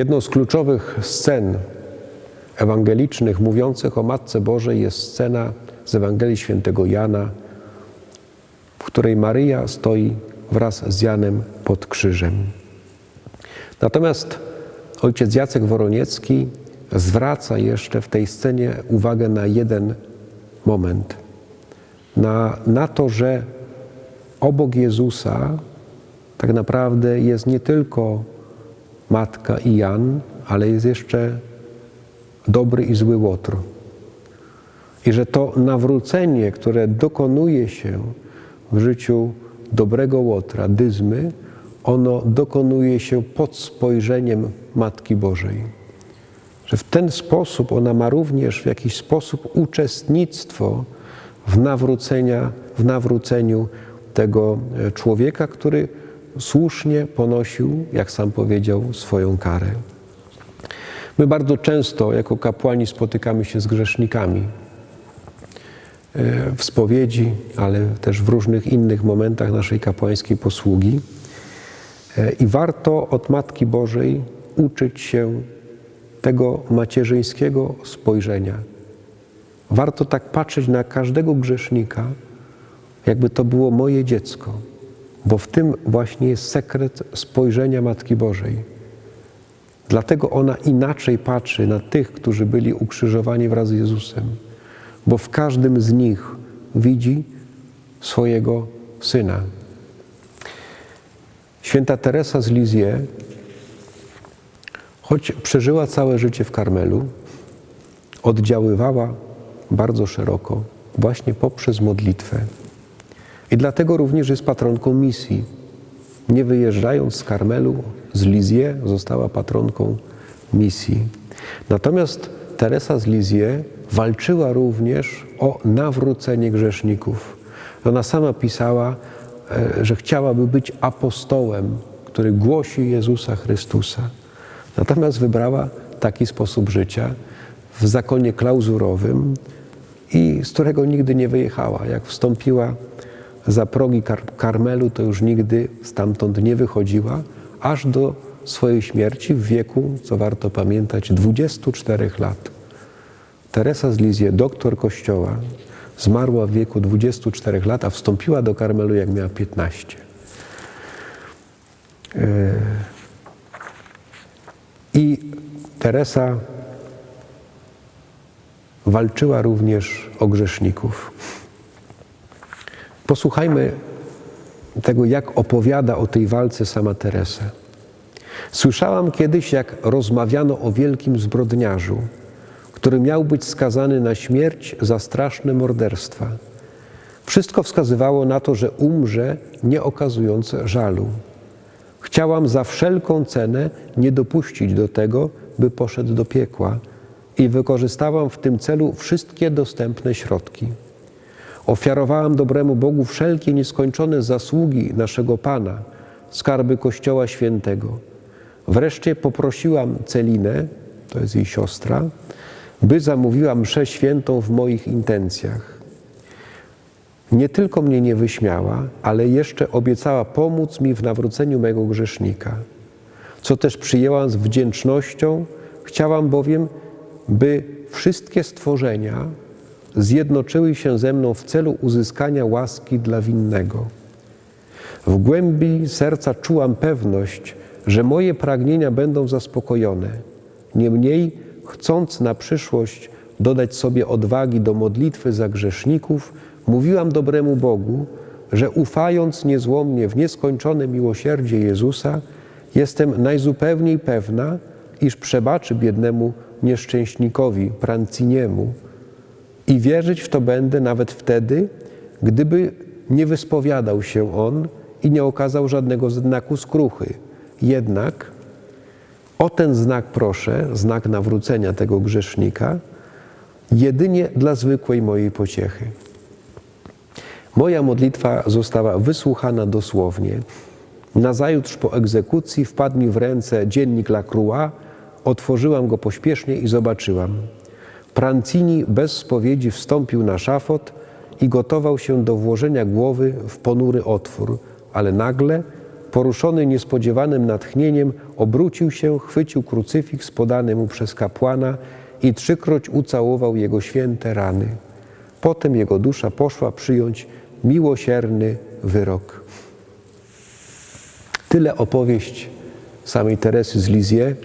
Jedną z kluczowych scen ewangelicznych mówiących o Matce Bożej jest scena z Ewangelii Świętego Jana, w której Maryja stoi wraz z Janem pod krzyżem. Natomiast ojciec Jacek Woroniecki zwraca jeszcze w tej scenie uwagę na jeden moment. Na, na to, że obok Jezusa tak naprawdę jest nie tylko matka i Jan, ale jest jeszcze dobry i zły Łotr. I że to nawrócenie, które dokonuje się w życiu dobrego Łotra, dyzmy, ono dokonuje się pod spojrzeniem Matki Bożej. Że w ten sposób ona ma również w jakiś sposób uczestnictwo w, nawrócenia, w nawróceniu tego e, człowieka, który słusznie ponosił, jak sam powiedział, swoją karę. My bardzo często jako kapłani spotykamy się z grzesznikami e, w spowiedzi, ale też w różnych innych momentach naszej kapłańskiej posługi. E, I warto od Matki Bożej uczyć się tego macierzyńskiego spojrzenia. Warto tak patrzeć na każdego grzesznika, jakby to było moje dziecko, bo w tym właśnie jest sekret spojrzenia Matki Bożej. Dlatego ona inaczej patrzy na tych, którzy byli ukrzyżowani wraz z Jezusem, bo w każdym z nich widzi swojego syna. Święta Teresa z Lizie, choć przeżyła całe życie w Karmelu, oddziaływała bardzo szeroko właśnie poprzez modlitwę. I dlatego również jest patronką misji. Nie wyjeżdżając z Karmelu, z Lizie, została patronką misji. Natomiast Teresa z Lizie walczyła również o nawrócenie grzeszników. Ona sama pisała, e, że chciałaby być apostołem, który głosi Jezusa Chrystusa. Natomiast wybrała taki sposób życia w zakonie klauzurowym i z którego nigdy nie wyjechała. Jak wstąpiła za progi Kar Karmelu, to już nigdy stamtąd nie wychodziła, aż do swojej śmierci w wieku, co warto pamiętać, 24 lat. Teresa z Lizie, doktor kościoła, zmarła w wieku 24 lat, a wstąpiła do Karmelu jak miała 15. I Teresa walczyła również o grzeszników. Posłuchajmy tego, jak opowiada o tej walce sama Teresa. Słyszałam kiedyś, jak rozmawiano o wielkim zbrodniarzu, który miał być skazany na śmierć za straszne morderstwa. Wszystko wskazywało na to, że umrze, nie okazując żalu. Chciałam za wszelką cenę nie dopuścić do tego, by poszedł do piekła i wykorzystałam w tym celu wszystkie dostępne środki. Ofiarowałam dobremu Bogu wszelkie nieskończone zasługi naszego Pana, skarby Kościoła Świętego. Wreszcie poprosiłam Celinę, to jest jej siostra, by zamówiła mszę świętą w moich intencjach. Nie tylko mnie nie wyśmiała, ale jeszcze obiecała pomóc mi w nawróceniu mego grzesznika, co też przyjęłam z wdzięcznością. Chciałam bowiem, by wszystkie stworzenia zjednoczyły się ze mną w celu uzyskania łaski dla winnego. W głębi serca czułam pewność, że moje pragnienia będą zaspokojone. Niemniej, chcąc na przyszłość dodać sobie odwagi do modlitwy za grzeszników, mówiłam dobremu Bogu, że ufając niezłomnie w nieskończone miłosierdzie Jezusa, jestem najzupełniej pewna, iż przebaczy biednemu nieszczęśnikowi, Pranciniemu, i wierzyć w to będę nawet wtedy, gdyby nie wyspowiadał się on i nie okazał żadnego znaku skruchy. Jednak o ten znak proszę, znak nawrócenia tego grzesznika, jedynie dla zwykłej mojej pociechy. Moja modlitwa została wysłuchana dosłownie. Nazajutrz po egzekucji wpadł mi w ręce dziennik Lacroix, otworzyłam go pośpiesznie i zobaczyłam. Prancini bez spowiedzi wstąpił na szafot i gotował się do włożenia głowy w ponury otwór, ale nagle poruszony niespodziewanym natchnieniem, obrócił się, chwycił krucyfiks podany mu przez kapłana i trzykroć ucałował jego święte rany. Potem jego dusza poszła przyjąć miłosierny wyrok. Tyle opowieść samej Teresy z Lizie.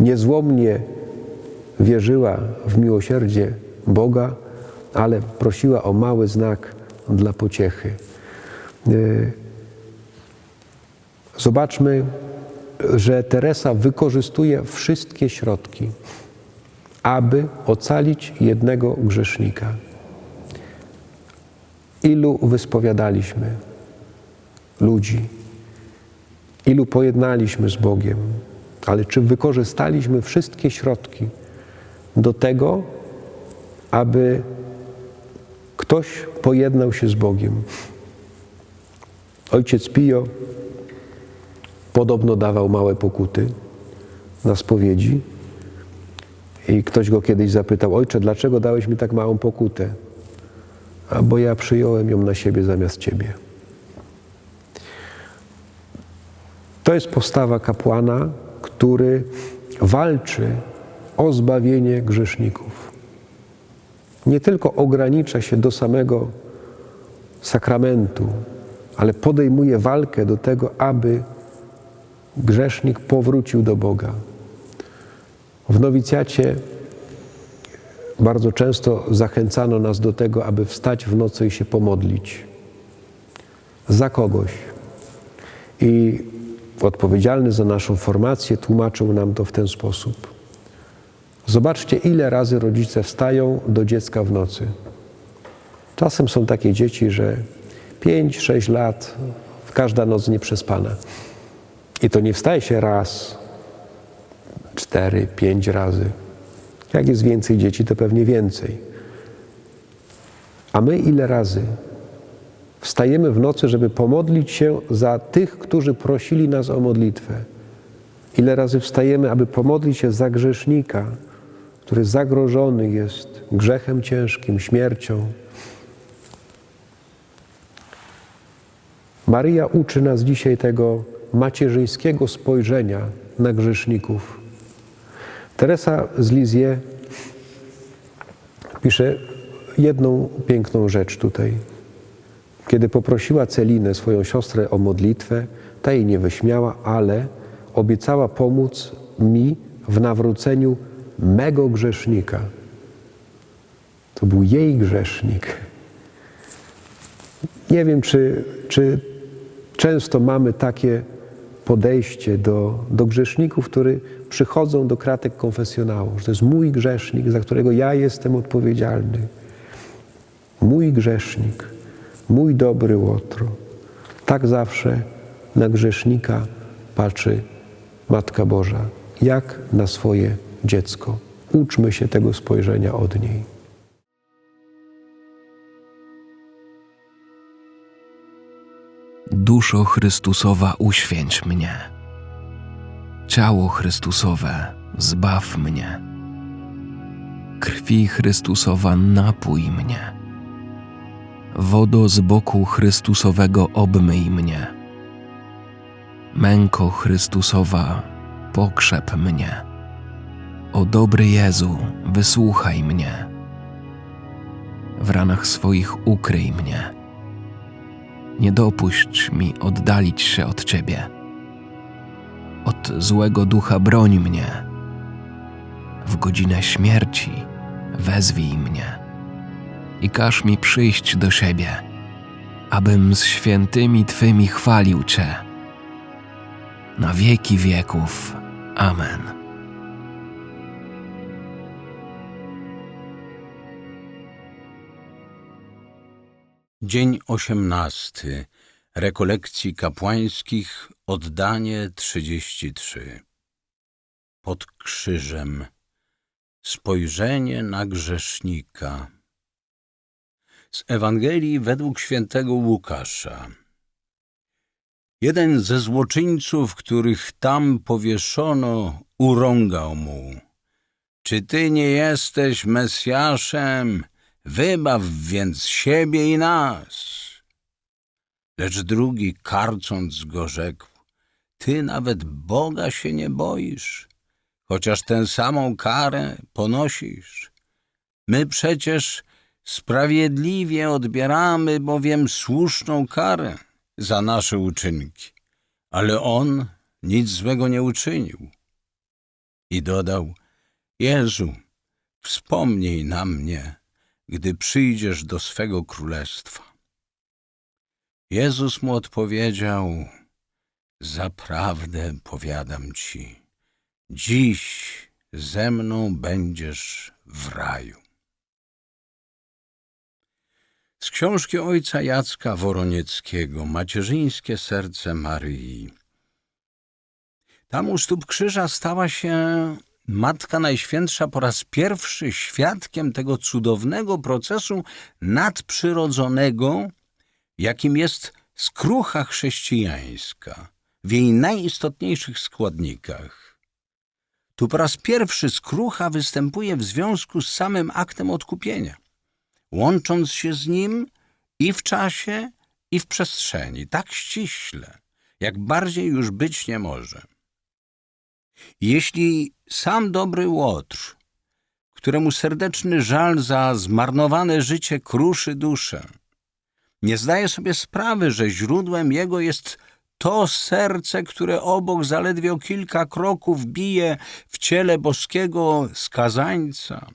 Niezłomnie wierzyła w miłosierdzie Boga, ale prosiła o mały znak dla pociechy. Y, Zobaczmy, że Teresa wykorzystuje wszystkie środki, aby ocalić jednego grzesznika. Ilu wyspowiadaliśmy ludzi, ilu pojednaliśmy z Bogiem, ale czy wykorzystaliśmy wszystkie środki do tego, aby ktoś pojednał się z Bogiem? Ojciec Pio podobno dawał małe pokuty na spowiedzi i ktoś go kiedyś zapytał, ojcze, dlaczego dałeś mi tak małą pokutę? A bo ja przyjąłem ją na siebie zamiast ciebie. To jest postawa kapłana, który walczy o zbawienie grzeszników. Nie tylko ogranicza się do samego sakramentu, ale podejmuje walkę do tego, aby grzesznik powrócił do Boga. W nowicjacie bardzo często zachęcano nas do tego, aby wstać w nocy i się pomodlić za kogoś. I odpowiedzialny za naszą formację tłumaczył nam to w ten sposób. Zobaczcie, ile razy rodzice wstają do dziecka w nocy. Czasem są takie dzieci, że 5-6 lat, każda noc nieprzespana. I to nie wstaje się raz, cztery, pięć razy. Jak jest więcej dzieci, to pewnie więcej. A my ile razy wstajemy w nocy, żeby pomodlić się za tych, którzy prosili nas o modlitwę? Ile razy wstajemy, aby pomodlić się za grzesznika, który zagrożony jest grzechem ciężkim, śmiercią? Maryja uczy nas dzisiaj tego macierzyńskiego spojrzenia na grzeszników. Teresa z Lizie pisze jedną piękną rzecz tutaj. Kiedy poprosiła Celinę, swoją siostrę, o modlitwę, ta jej nie wyśmiała, ale obiecała pomóc mi w nawróceniu mego grzesznika. To był jej grzesznik. Nie wiem, czy, czy często mamy takie podejście do, do grzeszników, którzy przychodzą do kratek konfesjonału, że to jest mój grzesznik, za którego ja jestem odpowiedzialny. Mój grzesznik, mój dobry łotro. Tak zawsze na grzesznika patrzy Matka Boża, jak na swoje dziecko. Uczmy się tego spojrzenia od niej. Duszo Chrystusowa, uświęć mnie. Ciało Chrystusowe, zbaw mnie. Krwi Chrystusowa, napój mnie. Wodo z boku Chrystusowego, obmyj mnie. Męko Chrystusowa, pokrzep mnie. O dobry Jezu, wysłuchaj mnie. W ranach swoich ukryj mnie nie dopuść mi oddalić się od Ciebie. Od złego ducha broń mnie. W godzinę śmierci wezwij mnie i każ mi przyjść do siebie, abym z świętymi Twymi chwalił Cię. Na wieki wieków. Amen. Dzień osiemnasty. Rekolekcji kapłańskich. Oddanie 33. Pod krzyżem. Spojrzenie na grzesznika. Z Ewangelii według świętego Łukasza. Jeden ze złoczyńców, których tam powieszono, urągał mu. Czy ty nie jesteś Mesjaszem? Wybaw więc siebie i nas. Lecz drugi, karcąc go, rzekł: Ty nawet Boga się nie boisz, chociaż tę samą karę ponosisz. My przecież sprawiedliwie odbieramy bowiem słuszną karę za nasze uczynki, ale on nic złego nie uczynił. I dodał: Jezu, wspomnij na mnie, gdy przyjdziesz do swego królestwa. Jezus mu odpowiedział: Zaprawdę powiadam ci, dziś ze mną będziesz w raju. Z książki ojca Jacka Woronieckiego Macierzyńskie serce Maryi. Tam u stóp krzyża stała się Matka Najświętsza po raz pierwszy świadkiem tego cudownego procesu nadprzyrodzonego, jakim jest skrucha chrześcijańska w jej najistotniejszych składnikach. Tu po raz pierwszy skrucha występuje w związku z samym aktem odkupienia, łącząc się z nim i w czasie, i w przestrzeni, tak ściśle, jak bardziej już być nie może. Jeśli sam dobry Łotr, któremu serdeczny żal za zmarnowane życie kruszy duszę, nie zdaje sobie sprawy, że źródłem jego jest to serce, które obok zaledwie o kilka kroków bije w ciele boskiego skazańca,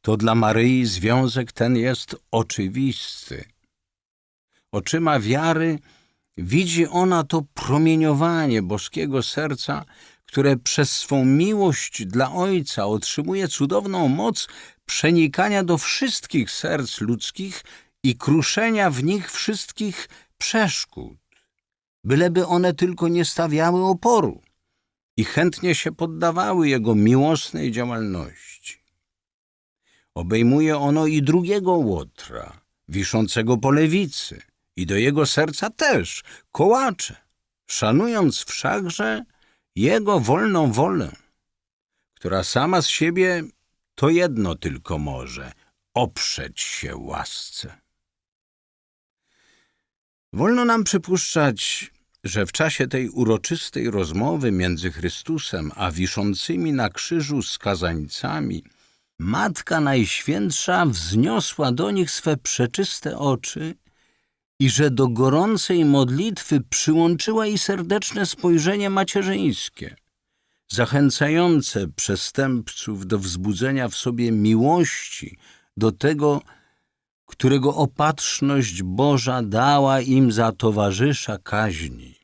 to dla Maryi związek ten jest oczywisty. Oczyma wiary widzi ona to promieniowanie boskiego serca, które przez swą miłość dla Ojca otrzymuje cudowną moc przenikania do wszystkich serc ludzkich i kruszenia w nich wszystkich przeszkód, byleby one tylko nie stawiały oporu i chętnie się poddawały Jego miłosnej działalności. Obejmuje ono i drugiego Łotra, wiszącego po lewicy, i do jego serca też kołacze, szanując wszakże jego wolną wolę, która sama z siebie to jedno tylko może oprzeć się łasce. Wolno nam przypuszczać, że w czasie tej uroczystej rozmowy między Chrystusem a wiszącymi na krzyżu skazańcami Matka Najświętsza wzniosła do nich swe przeczyste oczy i że do gorącej modlitwy przyłączyła i serdeczne spojrzenie macierzyńskie, zachęcające przestępców do wzbudzenia w sobie miłości do tego, którego opatrzność Boża dała im za towarzysza kaźni.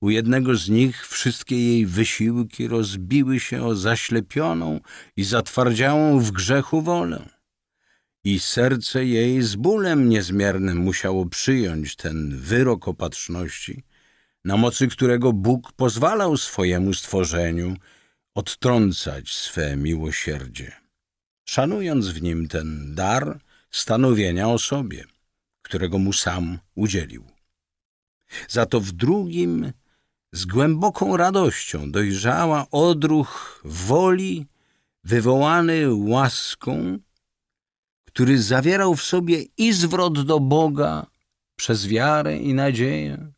U jednego z nich wszystkie jej wysiłki rozbiły się o zaślepioną i zatwardziałą w grzechu wolę i serce jej z bólem niezmiernym musiało przyjąć ten wyrok opatrzności, na mocy którego Bóg pozwalał swojemu stworzeniu odtrącać swe miłosierdzie, szanując w nim ten dar stanowienia o sobie, którego mu sam udzielił. Za to w drugim z głęboką radością dojrzała odruch woli wywołany łaską, który zawierał w sobie i zwrot do Boga przez wiarę i nadzieję,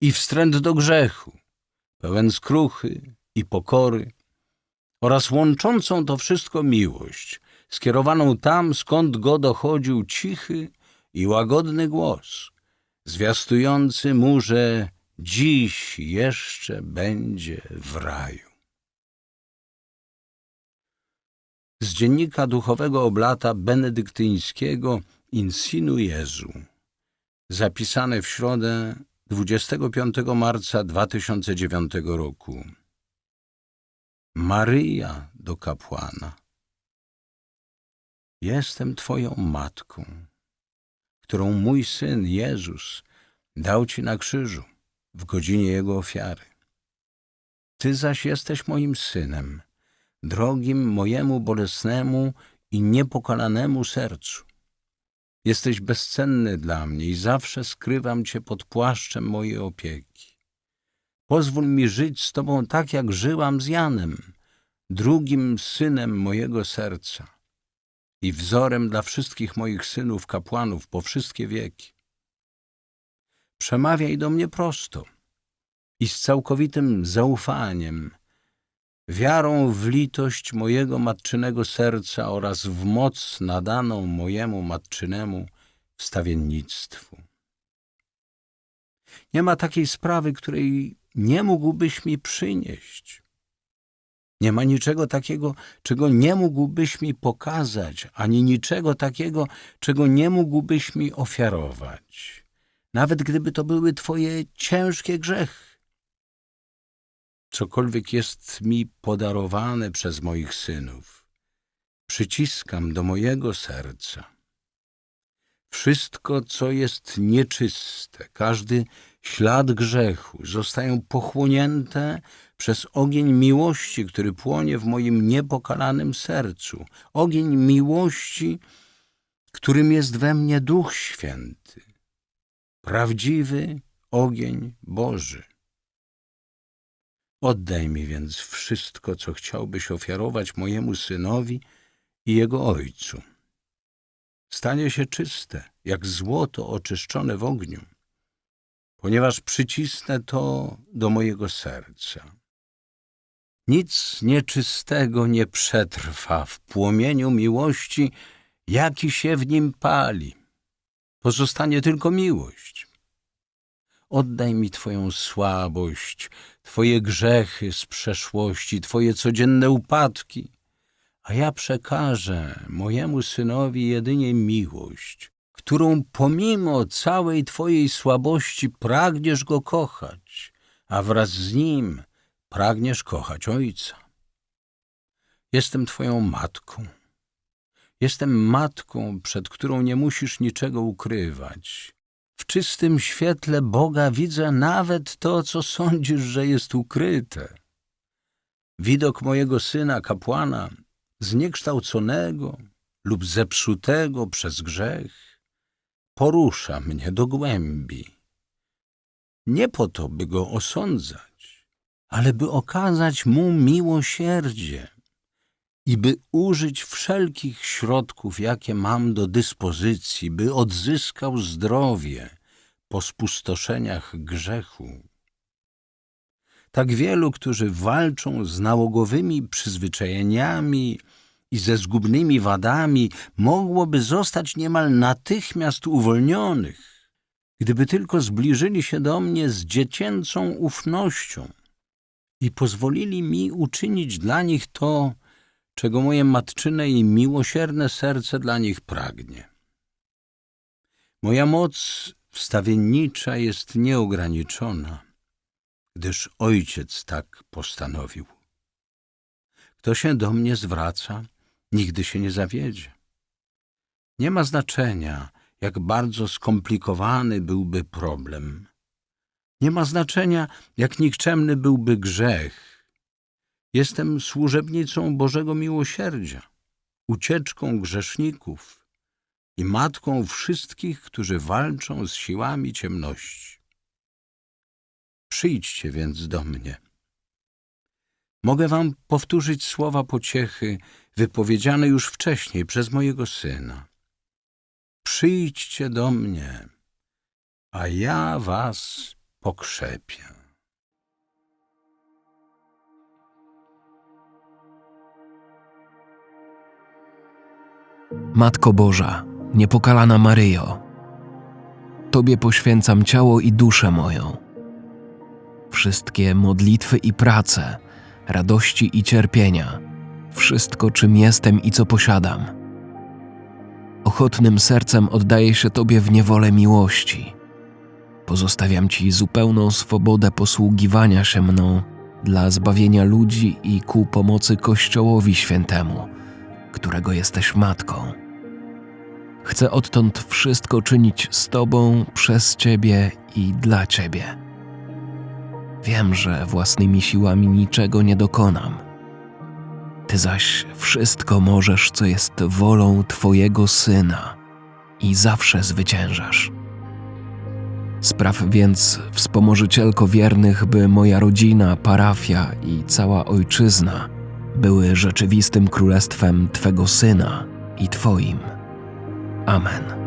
i wstręt do grzechu, pełen skruchy i pokory, oraz łączącą to wszystko miłość, skierowaną tam, skąd go dochodził cichy i łagodny głos, zwiastujący mu, że dziś jeszcze będzie w raju. Z dziennika duchowego oblata benedyktyńskiego Insinu Jezu, zapisane w środę 25 marca 2009 roku. Maryja do kapłana. Jestem Twoją matką, którą mój syn Jezus dał Ci na krzyżu w godzinie Jego ofiary. Ty zaś jesteś moim synem, drogim mojemu bolesnemu i niepokalanemu sercu. Jesteś bezcenny dla mnie i zawsze skrywam Cię pod płaszczem mojej opieki. Pozwól mi żyć z Tobą tak, jak żyłam z Janem, drugim synem mojego serca i wzorem dla wszystkich moich synów kapłanów po wszystkie wieki. Przemawiaj do mnie prosto i z całkowitym zaufaniem, wiarą w litość mojego matczynego serca oraz w moc nadaną mojemu matczynemu wstawiennictwu. Nie ma takiej sprawy, której nie mógłbyś mi przynieść. Nie ma niczego takiego, czego nie mógłbyś mi pokazać, ani niczego takiego, czego nie mógłbyś mi ofiarować, nawet gdyby to były Twoje ciężkie grzechy. Cokolwiek jest mi podarowane przez moich synów, przyciskam do mojego serca. Wszystko, co jest nieczyste, każdy ślad grzechu zostają pochłonięte przez ogień miłości, który płonie w moim niepokalanym sercu. Ogień miłości, którym jest we mnie Duch Święty. Prawdziwy ogień Boży. Oddaj mi więc wszystko, co chciałbyś ofiarować mojemu synowi i jego ojcu. Stanie się czyste, jak złoto oczyszczone w ogniu, ponieważ przycisnę to do mojego serca. Nic nieczystego nie przetrwa w płomieniu miłości, jaki się w nim pali. Pozostanie tylko miłość. Oddaj mi Twoją słabość, Twoje grzechy z przeszłości, Twoje codzienne upadki, a ja przekażę mojemu synowi jedynie miłość, którą pomimo całej Twojej słabości pragniesz go kochać, a wraz z nim pragniesz kochać Ojca. Jestem Twoją matką. Jestem matką, przed którą nie musisz niczego ukrywać. W czystym świetle Boga widzę nawet to, co sądzisz, że jest ukryte. Widok mojego syna, kapłana, zniekształconego lub zepsutego przez grzech, porusza mnie do głębi. Nie po to, by go osądzać, ale by okazać mu miłosierdzie i by użyć wszelkich środków, jakie mam do dyspozycji, by odzyskał zdrowie po spustoszeniach grzechu. Tak wielu, którzy walczą z nałogowymi przyzwyczajeniami i ze zgubnymi wadami, mogłoby zostać niemal natychmiast uwolnionych, gdyby tylko zbliżyli się do mnie z dziecięcą ufnością i pozwolili mi uczynić dla nich to, czego moje matczyne i miłosierne serce dla nich pragnie. Moja moc wstawiennicza jest nieograniczona, gdyż Ojciec tak postanowił. Kto się do mnie zwraca, nigdy się nie zawiedzie. Nie ma znaczenia, jak bardzo skomplikowany byłby problem. Nie ma znaczenia, jak nikczemny byłby grzech. Jestem służebnicą Bożego Miłosierdzia, ucieczką grzeszników i matką wszystkich, którzy walczą z siłami ciemności. Przyjdźcie więc do mnie. Mogę wam powtórzyć słowa pociechy wypowiedziane już wcześniej przez mojego syna. Przyjdźcie do mnie, a ja was pokrzepię. Matko Boża, niepokalana Maryjo, Tobie poświęcam ciało i duszę moją. Wszystkie modlitwy i prace, radości i cierpienia, wszystko czym jestem i co posiadam. Ochotnym sercem oddaję się Tobie w niewolę miłości. Pozostawiam Ci zupełną swobodę posługiwania się mną dla zbawienia ludzi i ku pomocy Kościołowi Świętemu, którego jesteś matką. Chcę odtąd wszystko czynić z Tobą, przez Ciebie i dla Ciebie. Wiem, że własnymi siłami niczego nie dokonam. Ty zaś wszystko możesz, co jest wolą Twojego Syna i zawsze zwyciężasz. Spraw więc, wspomożycielko wiernych, by moja rodzina, parafia i cała ojczyzna były rzeczywistym królestwem Twego Syna i Twoim. Amen.